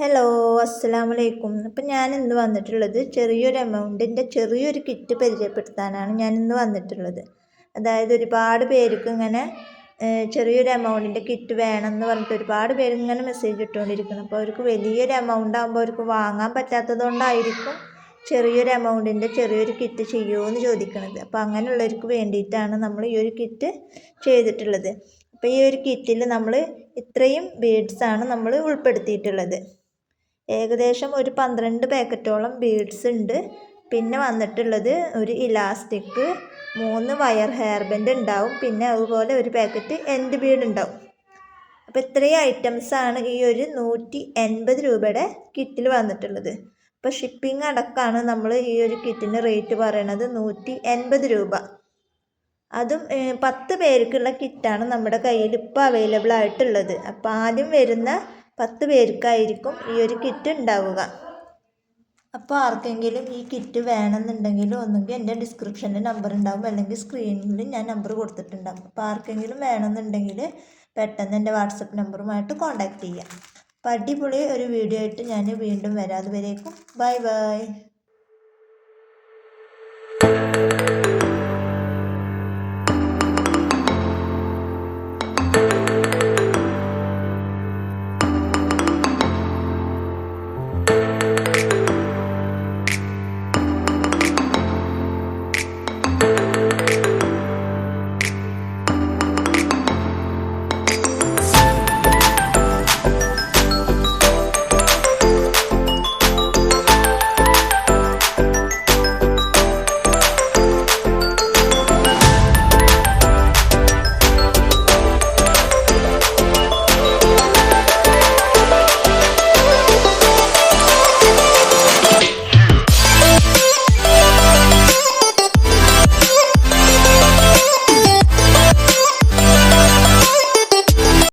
Hello അസ്സാം വലൈക്കും അപ്പം ഞാൻ ഇന്ന് വന്നിട്ടുള്ളത് ചെറിയൊരു എമൗണ്ടിന്റെ ചെറിയൊരു കിറ്റ് പരിചയപ്പെടുത്താനാണ് ഞാൻ ഇന്ന് വന്നിട്ടുള്ളത്. അതായത് ഒരുപാട് പേർക്ക് ഇങ്ങനെ ചെറിയൊരു എമൗണ്ടിന്റെ കിറ്റ് വേണം എന്ന് പറഞ്ഞിട്ട് ഒരുപാട് പേര് ഇങ്ങനെ മെസ്സേജ് ഇട്ടുകൊണ്ടിരിക്കണം അപ്പോൾ അവർക്ക് വലിയൊരു എമൗണ്ട് ആകുമ്പോൾ അവർക്ക് വാങ്ങാൻ പറ്റാത്തത് കൊണ്ടായിരിക്കും ചെറിയൊരു എമൗണ്ടിന്റെ ചെറിയൊരു കിറ്റ് ചെയ്യുമോ എന്ന് ചോദിക്കണത്. അപ്പോൾ അങ്ങനെയുള്ളവർക്ക് വേണ്ടിയിട്ടാണ് നമ്മൾ ഈ ഒരു കിറ്റ് ചെയ്തിട്ടുള്ളത്. അപ്പോൾ ഈ ഒരു കിറ്റിൽ നമ്മൾ ഇത്രയും ബീഡ്സാണ് നമ്മൾ ഉൾപ്പെടുത്തിയിട്ടുള്ളത്. ഏകദേശം ഒരു പന്ത്രണ്ട് പാക്കറ്റോളം ബീഡ്സ് ഉണ്ട്. പിന്നെ വന്നിട്ടുള്ളത് ഒരു ഇലാസ്റ്റിക് മൂന്ന് വയർ ഹെയർ ബെൻഡ് ഉണ്ടാവും. പിന്നെ അതുപോലെ ഒരു പാക്കറ്റ് എൻഡ് ബീഡ് ഉണ്ടാവും. അപ്പോൾ ഇത്രയും ഐറ്റംസാണ് ഈ ഒരു നൂറ്റി എൺപത് രൂപയുടെ കിറ്റിൽ വന്നിട്ടുള്ളത്. അപ്പോൾ ഷിപ്പിംഗ് അടക്കമാണ് നമ്മൾ ഈ ഒരു കിറ്റിന് റേറ്റ് പറയണത് നൂറ്റി എൺപത് രൂപ. അതും പത്ത് പേർക്കുള്ള കിറ്റാണ് നമ്മുടെ കയ്യിൽ ഇപ്പോൾ അവൈലബിൾ ആയിട്ടുള്ളത്. അപ്പോൾ ആദ്യം വരുന്ന പത്ത് പേർക്കായിരിക്കും ഈ ഒരു കിറ്റ് ഉണ്ടാവുക. അപ്പോൾ ആർക്കെങ്കിലും ഈ കിറ്റ് വേണമെന്നുണ്ടെങ്കിൽ ഒന്നുകിൽ എന്റെ ഡിസ്ക്രിപ്ഷനിൽ നമ്പർ ഉണ്ടാവും അല്ലെങ്കിൽ സ്ക്രീനിൽ ഞാൻ നമ്പർ കൊടുത്തിട്ടുണ്ടാവും. അപ്പോൾ ആർക്കെങ്കിലും വേണമെന്നുണ്ടെങ്കിൽ പെട്ടെന്ന് എന്റെ വാട്സപ്പ് നമ്പറുമായിട്ട് കോൺടാക്റ്റ് ചെയ്യാം. അപ്പോൾ അടിപൊളി ഒരു വീഡിയോ ആയിട്ട് ഞാൻ വീണ്ടും വരാം. അതുവരേക്കും ബൈ ബൈ